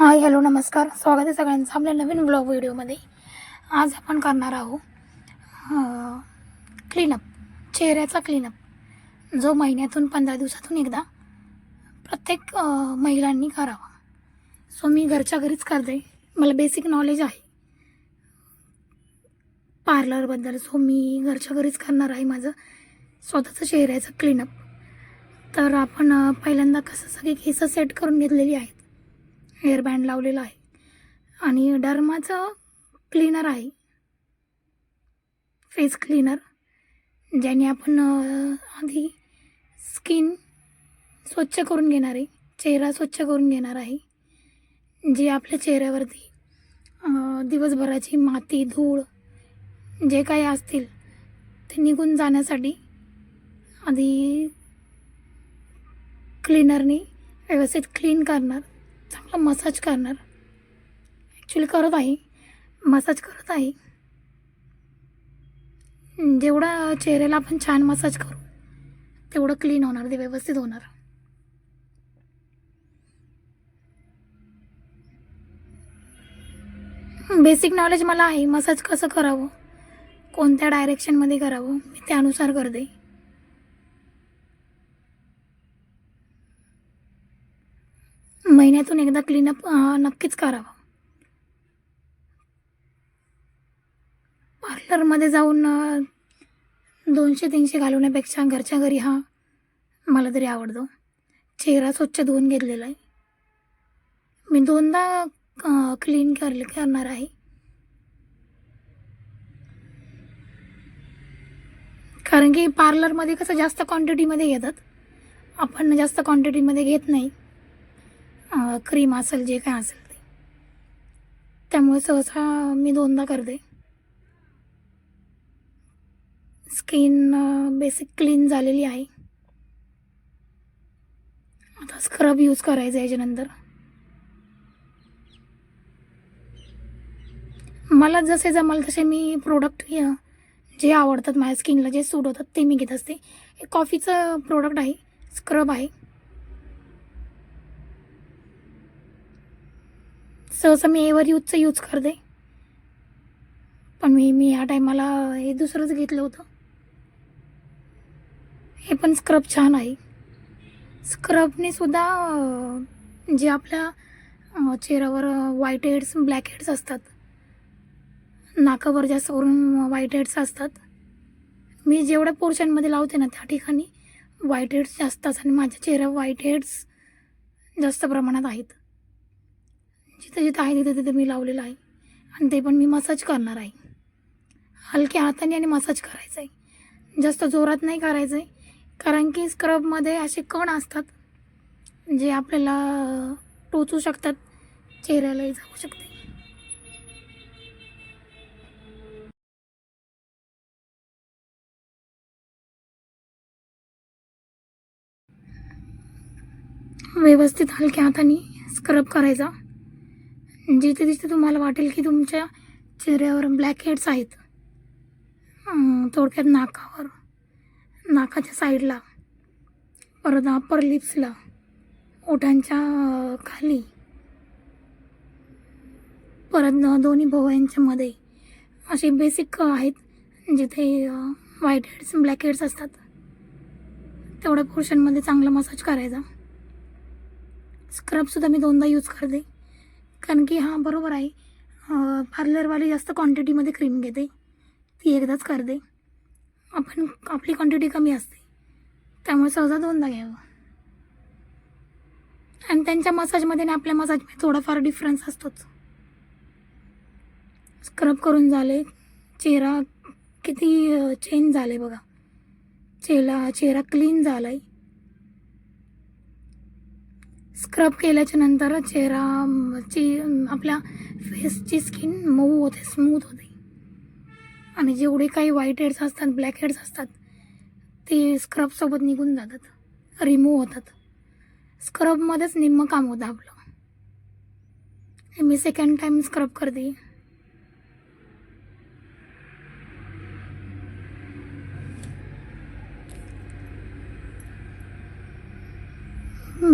Hi hello नमस्कार. स्वागत आहे सगळ्यांचं आपल्या नवीन ब्लॉग व्हिडिओमध्ये आज आपण करणार आहोत क्लीनअप चेहऱ्याचा क्लीनअप जो महिन्यातून पंधरा दिवसातून एकदा प्रत्येक महिलांनी करावा. सो मी घरच्या घरीच करते. मला बेसिक नॉलेज आहे. पार्लरबद्दल सो मी घरच्या घरीच करणार आहे माझं स्वतःचं चेहऱ्याचं क्लीनअप तर आपण पहिल्यांदा कसं सगळी केसं सेट करून घेतलेली आहेत हेअरबँड लावलेला आहे. आणि डर्माचं क्लीनर आहे. फेस क्लीनर ज्याने आपण आधी स्किन स्वच्छ करून घेणार आहे. चेहरा स्वच्छ करून घेणार आहे. जे आपल्या चेहऱ्यावरती दिवसभराची माती धूळ जे काही असतील ते निघून जाण्यासाठी आधी क्लीनरनी व्यवस्थित क्लीन करणार. चांगला मसाज करणार. ॲक्च्युली करत आहे. मसाज करत आहे. जेवढा चेहऱ्याला आपण छान मसाज करू तेवढं क्लीन होणार ते व्यवस्थित होणार. बेसिक नॉलेज मला आहे मसाज कसं करावं? कोणत्या डायरेक्शनमध्ये करावं? मी त्यानुसार करते. महिन्यातून एकदा क्लीनअप नक्कीच करावं. पार्लरमध्ये जाऊन दोनशे तीनशे घालवण्यापेक्षा घरच्या घरी हा मला तरी आवडतो. चेहरा स्वच्छ धुवून घेतलेला आहे. मी दोनदा क्लीन कर करणार आहे. कारण की पार्लरमध्ये कसं जास्त क्वांटिटीमध्ये घेतात. आपण जास्त क्वांटिटीमध्ये घेत नाही. क्रीम असेल जे काय असेल ते. त्यामुळे सहसा मी दोनदा करते. स्किन बेसिक क्लीन झालेली आहे. आता स्क्रब यूज करायचं याच्यानंतर. मला जसे जमाल तसे मी प्रोडक्ट जे आवडतात माझ्या स्किनला जे सूट होतात ते मी घेत असते. हे कॉफीचं प्रोडक्ट आहे स्क्रब आहे. सहसा मी एवर यूजचं यूज करते. पण मी मी ह्या टायमाला हे दुसरंच घेतलं होतं. हे पण स्क्रब छान आहे. स्क्रबने सुद्धा जे आपल्या चेहऱ्यावर व्हाईट हेड्स ब्लॅक हेड्स असतात. नाकावर जास्त करून व्हाईट हेड्स असतात. मी जेवढ्या पोर्शनमध्ये लावते ना त्या ठिकाणी व्हाईट हेड्स जास्त असतात आणि माझ्या चेहऱ्यावर व्हाईट हेड्स जास्त प्रमाणात आहेत. जिथे जिथं आहे तिथं तिथं मी लावलेलं आहे. आणि ते पण मी मसाज करणार आहे. हलक्या हाताने आणि मसाज करायचं आहे जास्त जोरात नाही करायचं आहे कारण की स्क्रबमध्ये असे कण असतात जे आपल्याला टोचू शकतात. चेहऱ्यालाही जाऊ शकते. व्यवस्थित हलक्या हाताने स्क्रब करायचा. जिथे जिथे तुम्हाला वाटेल की तुमच्या चेहऱ्यावर ब्लॅक हेड्स आहेत थोडक्यात नाकावर नाकाच्या साईडला परत अपर लिप्सला ओठांच्या खाली परत दोन्ही भोवयांच्या मध्ये असे बेसिक आहेत जिथे व्हाईट हेड्स ब्लॅक हेड्स असतात. तेवढ्या पोर्शनमध्ये चांगला मसाज करायचा. स्क्रबसुद्धा मी दोनदा यूज करते. कारण की हां बरोबर आहे. पार्लरवाली जास्त क्वांटिटीमध्ये क्रीम घेते. ती एकदाच करते. आपण आपली क्वांटिटी कमी असते. त्यामुळे सहजा दोनदा घ्यावं. आणि त्यांच्या मसाजमध्ये आणि आपल्या मसाजमध्ये थोडाफार डिफरन्स असतोच. स्क्रब करून झाले चेहरा किती चेंज झाले बघा. चेहरा चेहरा क्लीन झाला आहे स्क्रब केल्याच्यानंतर चेहरा ची आपल्या फेसची स्किन मऊ होते स्मूथ होते. आणि जेवढे काही व्हाईट हेड्स असतात ब्लॅक हेड्स असतात ते स्क्रबसोबत निघून जातात रिमूव्ह होतात. स्क्रबमध्येच निम्मं काम होतं आपलं. मी सेकंड टाईम स्क्रब करते.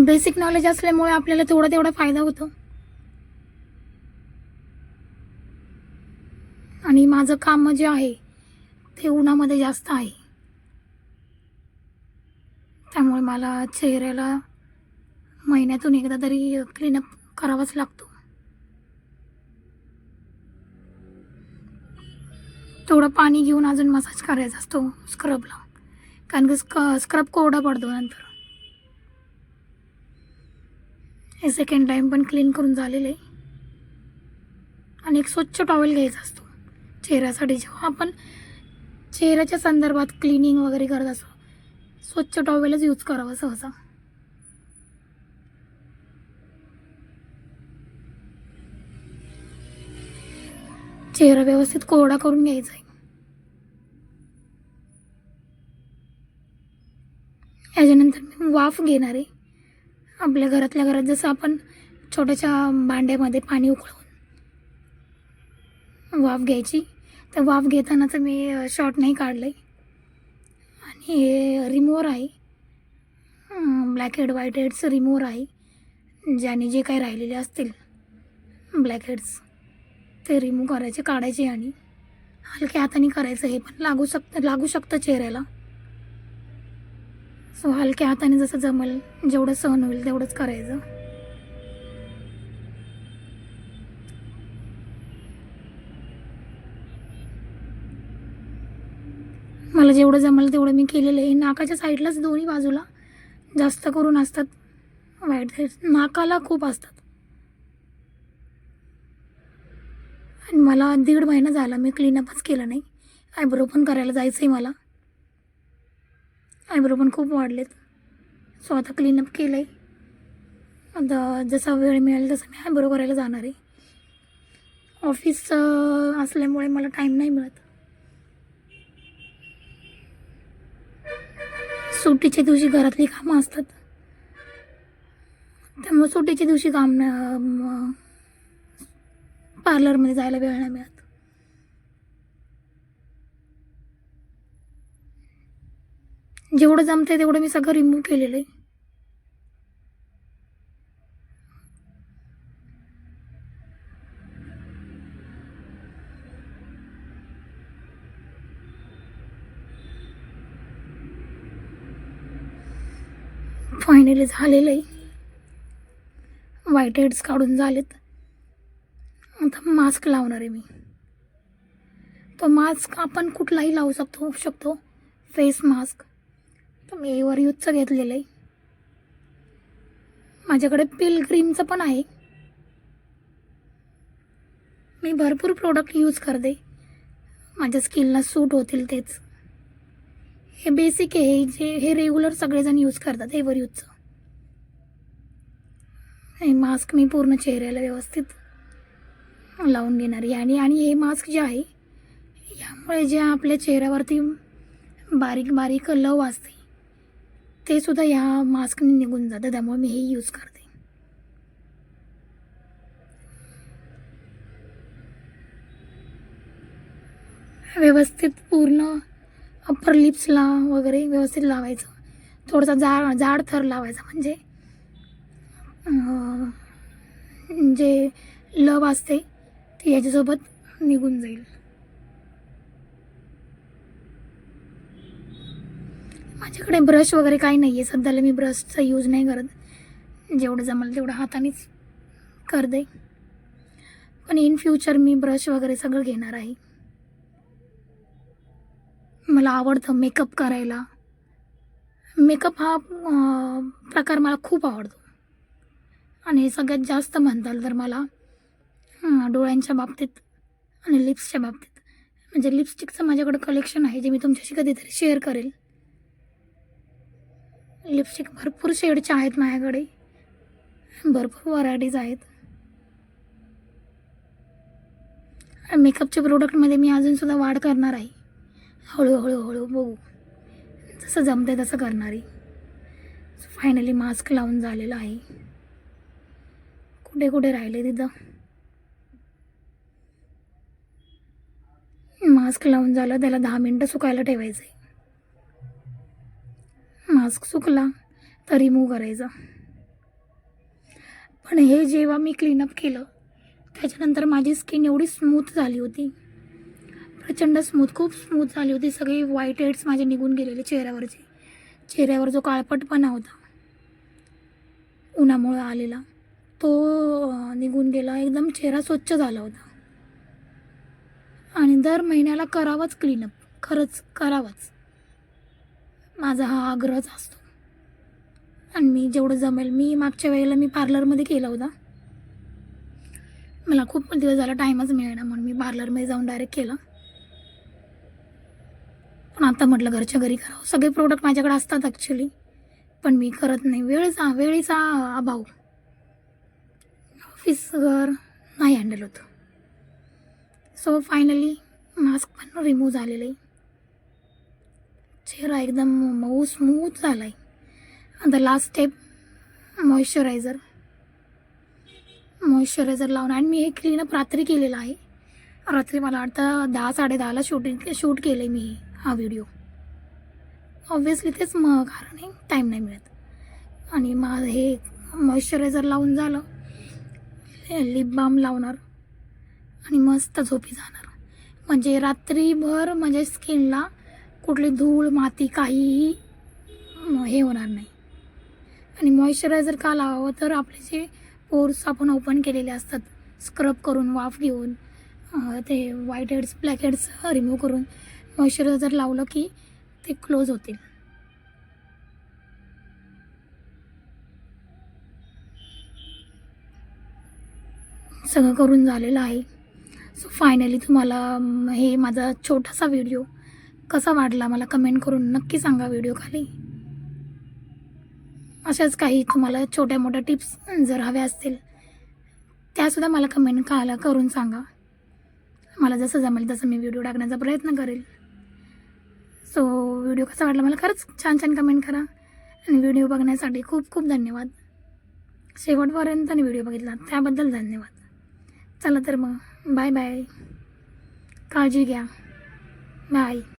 बेसिक नॉलेज असल्यामुळे आपल्याला तेवढा तेवढा फायदा होतो. आणि माझं काम जे आहे ते उन्हामध्ये जास्त आहे. त्यामुळे मला चेहऱ्याला महिन्यातून एकदा तरी क्लीनअप करावाच लागतो. थोडं पाणी घेऊन अजून मसाज करायचा असतो स्क्रबला कारण की स्क स्क्रब कोरडा पडतो नंतर. हे सेकंड टाईम पण क्लीन करून झालेलं आहे. आणि एक स्वच्छ टॉवेल घ्यायचा असतो. चेहऱ्यासाठी जेव्हा आपण चेहऱ्याच्या संदर्भात क्लिनिंग वगैरे करत असतो स्वच्छ टॉवेलच यूज करावं सहसा. चेहरा व्यवस्थित कोरडा करून घ्यायचा आहे. याच्यानंतर मी वाफ घेणार आहे. आपल्या घरातल्या घरात जसं आपण छोट्याशा भांड्यामध्ये पाणी उकळून वाफ घ्यायची. तर वाफ घेतानाचं मी शॉर्ट नाही काढलं आहे आणि हे रिमोवर आहे. Black head white heads remover आहे. ज्याने जे काही राहिलेले असतील ब्लॅक हेड्स ते रिमूव्ह करायचे काढायचे आणि हलक्या हाताने करायचं. हे पण लागू शकतं लागू शकतं चेहऱ्याला. सो हलक्या हाताने जसं जमेल जेवढं सहन होईल तेवढंच करायचं. मला जेवढं जमेल तेवढं मी केलेलं आहे. नाकाच्या साईडलाच दोन्ही बाजूला जास्त करून असतात. वाईट हेड्स नाकाला खूप असतात. आणि मला दीड महिना झाला मी क्लीनअपच केलं नाही. आयब्रो पण करायला जायचं आहे मला. आयब्रो पण खूप वाढलेत. सो आता क्लीनअप केलं आहे आता जसा वेळ मिळेल तसं मी आयब्रो करायला जाणार आहे. ऑफिस असल्यामुळे मला टाईम नाही मिळत. सुट्टीच्या दिवशी घरातली कामं असतात. त्यामुळे सुट्टीच्या दिवशी काम पार्लरमध्ये जायला वेळ नाही मिळत. जेवढं जमतंय तेवढं मी सगळं रिमूव्ह केलेलं आहे फायनली झालेलं आहे. व्हाईट हेड्स काढून झालेत. आता मास्क लावणार आहे मी. तो मास्क आपण कुठलाही लावू शकतो शकतो. फेस मास्क तर मी एवर यूजचं घेतलेलं आहे. माझ्याकडे पिलग्रीमचं पण आहे. मी भरपूर प्रोडक्ट यूज करते. माझ्या स्किनला सूट होतील तेच. हे बेसिक आहे जे हे रेग्युलर सगळेजण यूज करतात एवर यूजचं हे मास्क मी पूर्ण चेहऱ्याला व्यवस्थित लावून घेणार आहे. आणि आणि हे मास्क जे आहे यामुळे जे आपल्या चेहऱ्यावरती बारीक बारीक लव असते ते सुद्धा या मास्कने निघून जातं त्यामुळे मी हे यूज करते. व्यवस्थित पूर्ण अप्पर लिप्सला वगैरे व्यवस्थित लावायचं. थोडासा जाड जाड थर लावायचा म्हणजे जे लव असते ती याच्यासोबत निघून जाईल. माझ्याकडे ब्रश वगैरे काही नाही आहे सध्याला मी ब्रशचा यूज नाही करत. जेवढं जमलं तेवढं हातानेच करते. पण इन फ्युचर मी ब्रश वगैरे सगळं घेणार आहे. मला आवडतं मेकअप करायला. मेकअप हा प्रकार मला खूप आवडतो. आणि सगळ्यात जास्त म्हणताल तर मला डोळ्यांच्या बाबतीत आणि लिप्सच्या बाबतीत. म्हणजे लिपस्टिकचं माझ्याकडे कलेक्शन आहे जे मी तुमच्याशी कधीतरी शेअर करेल. लिपस्टिक भरपूर शेडच्या आहेत माझ्याकडे. भरपूर व्हरायटीज आहेत. मेकअपच्या प्रोडक्टमध्ये मी अजूनसुद्धा वाढ करणार आहे. हळूहळू हळू बघू. जसं जमते तसं करणार आहे. फायनली मास्क लावून झालेलं आहे. कुठे कुठे राहिले तिथं? मास्क लावून झालं त्याला दहा मिनटं सुकायला ठेवायचं आहे मास्क सुकला तर रिमूव्ह करायचा पण हे जेव्हा मी क्लीनअप केलं त्याच्यानंतर माझी स्किन एवढी स्मूथ झाली होती. प्रचंड स्मूथ खूप स्मूथ झाली होती. सगळे व्हाईट हेड्स माझे निघून गेलेले चेहऱ्यावरचे. चेहऱ्यावर जो काळपटपणा होता उन्हामुळं आलेला तो निघून गेला. एकदम चेहरा स्वच्छ झाला होता. आणि दर महिन्याला करावंच क्लीनअप खरंच करावंच. माझा हा आग्रहच असतो. आणि मी जेवढं जमेल मी मागच्या वेळेला मी पार्लरमध्ये केला होता. मला खूप दिवस झाला टाईमच मिळेना म्हणून मी पार्लरमध्ये जाऊन डायरेक्ट केलं. पण आता म्हटलं घरच्या घरी करावं. सगळे प्रोडक्ट माझ्याकडे असतात ॲक्च्युली पण मी करत नाही. वेळेचा वेळेचा अभाव. ऑफिस घर नाही हँडल होतं. सो फायनली मास्क पण रिमूव्ह झालेलं. आहे चेहरा एकदम मऊ स्मूथ झाला आहे आता लास्ट स्टेप मॉइश्चरायझर मॉइश्चरायझर लावून आणि मी हे क्लीनअप रात्री केलेलं आहे. रात्री मला वाटतं दहा साडेदहाला शूटिंग शूट केलं आहे मी हा व्हिडिओ ऑब्वियसली तेच मग कारण आहे टाईम नाही मिळत. आणि मा हे मॉइश्चरायझर लावून झालं. लिप बाम लावणार. आणि मस्त झोपी जाणार. म्हणजे रात्रीभर माझ्या स्किनला कुठली धूळ माती काहीही हे होणार नाही. आणि मॉइश्चरायझर का लावावं? तर आपले जे पोर्स आपण ओपन केलेले असतात स्क्रब करून वाफ घेऊन ते white heads black heads remove करून मॉइश्चरायझर लावलं की ते क्लोज होतील. सगळं करून झालेलं आहे. सो फायनली तुम्हाला हे माझा छोटासा व्हिडिओ कसा वाटला मला कमेंट करून नक्की सांगा व्हिडिओ खाली. अशाच काही तुम्हाला छोट्या मोठ्या टिप्स जर हव्या असतील त्यासुद्धा मला कमेंट काला करून सांगा. मला जसं जमेल तसं मी व्हिडिओ टाकण्याचा प्रयत्न करेल. सो व्हिडिओ कसा वाटला मला खरंच छान छान कमेंट करा. आणि व्हिडिओ बघण्यासाठी खूप खूप धन्यवाद. शेवटपर्यंत व्हिडिओ बघितला त्याबद्दल धन्यवाद. चला तर मग बाय बाय काळजी घ्या. बाय